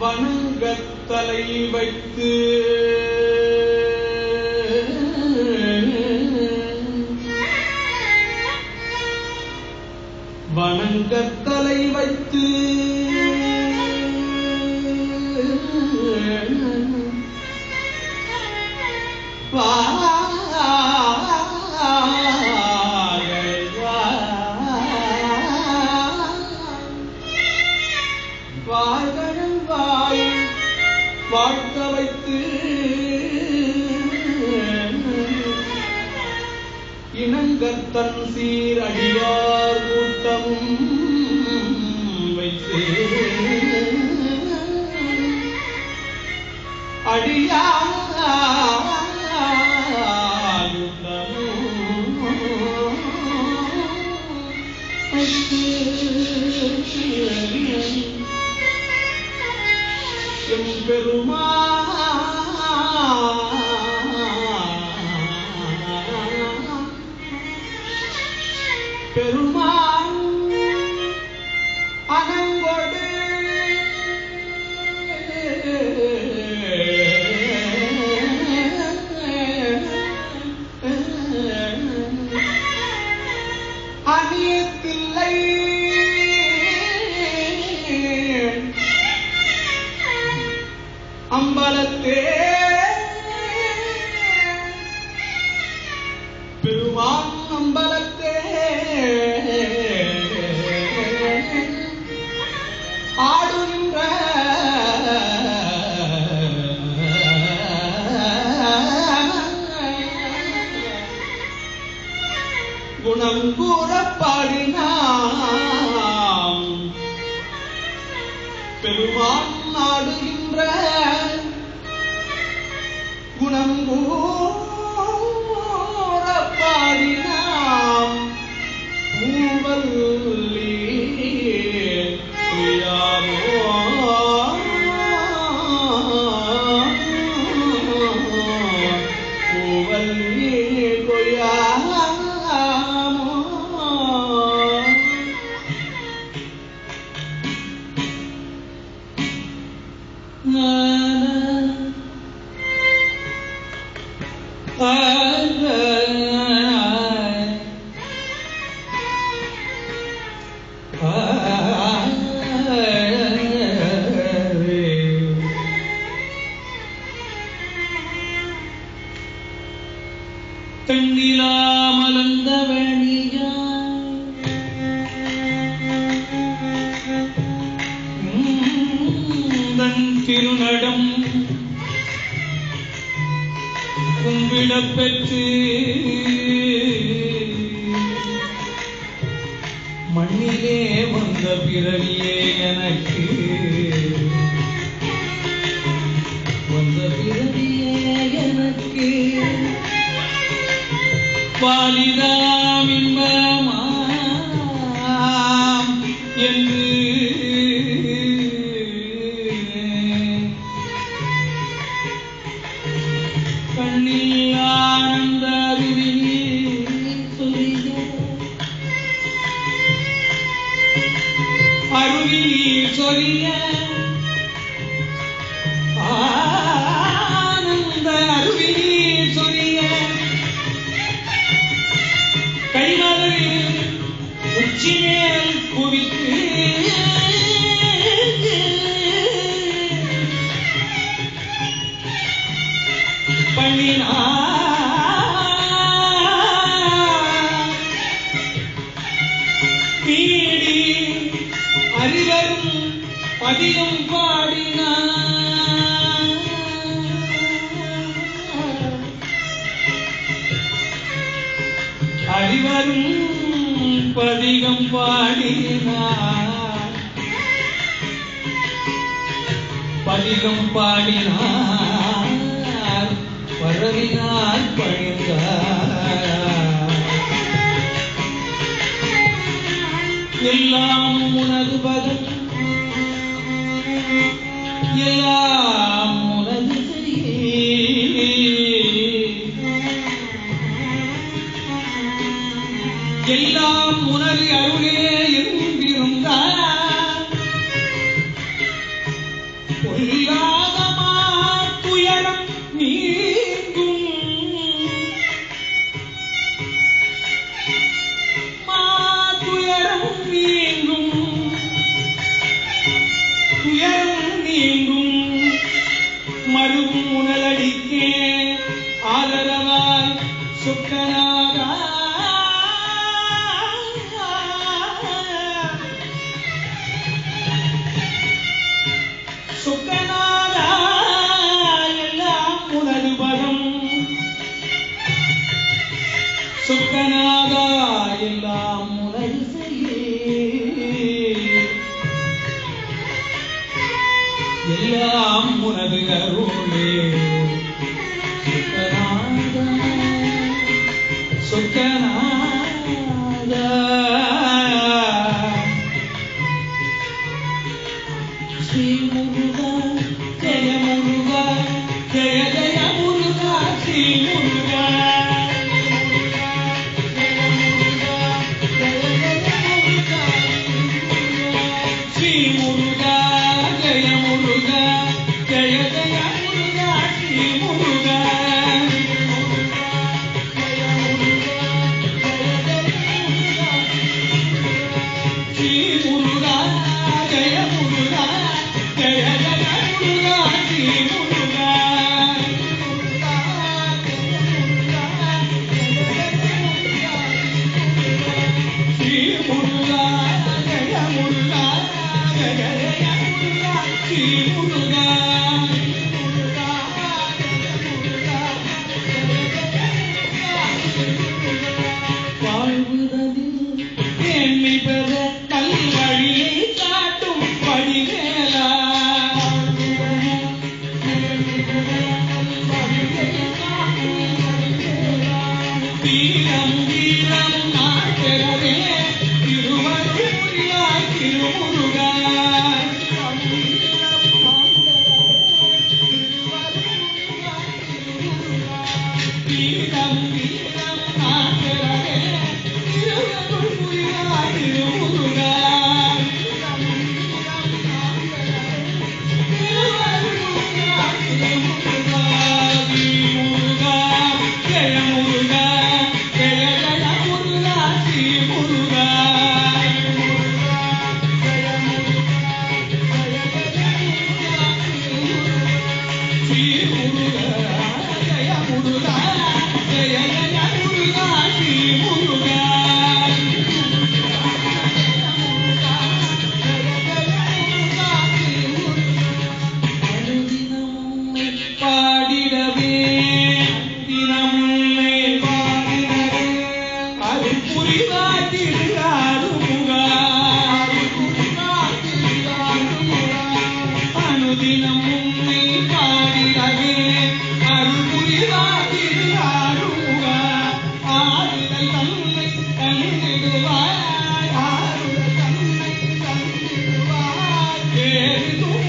வணங்கத்தலை வைத்து. வணங்கத்தலை வைத்து. பா இனங்கத்தன் சீர் அடியார் கூட்டமும் வைத்து அடியார் கூட்டமும் பெருமான் அனங்கொடு அணியத்தில்லை. அம்பலத்தே. குணம் கூற பெருமான் நாடு வேணியான் திருநடம். கும்பிடப் பெற்று மண்ணிலே வந்த பிறவியே எனக்கு. வந்த பிறவியே எனக்கு. பாலிதாம் அருவினி சொல்லிய ஆனந்த அருவினி சொல்லிய கைமலரில் உச்சி பதியும் பாடினார் அடிவரும் பதிகம் பாடினார் பதிகம் பாடினார் பரவினார் பணிந்தார் எல்லாம் உனது பதம் எல்லாம் உனது எல்லாம் உனது அருளே கனாதா எல்லாம் முதல் எல்லாம் உனது கருளே சொக்கநாதா ஸ்ரீ முருகா ஜய முருகா ஜய ஜய முருகா ஸ்ரீ முருகா 你不应该。Thank you. Querido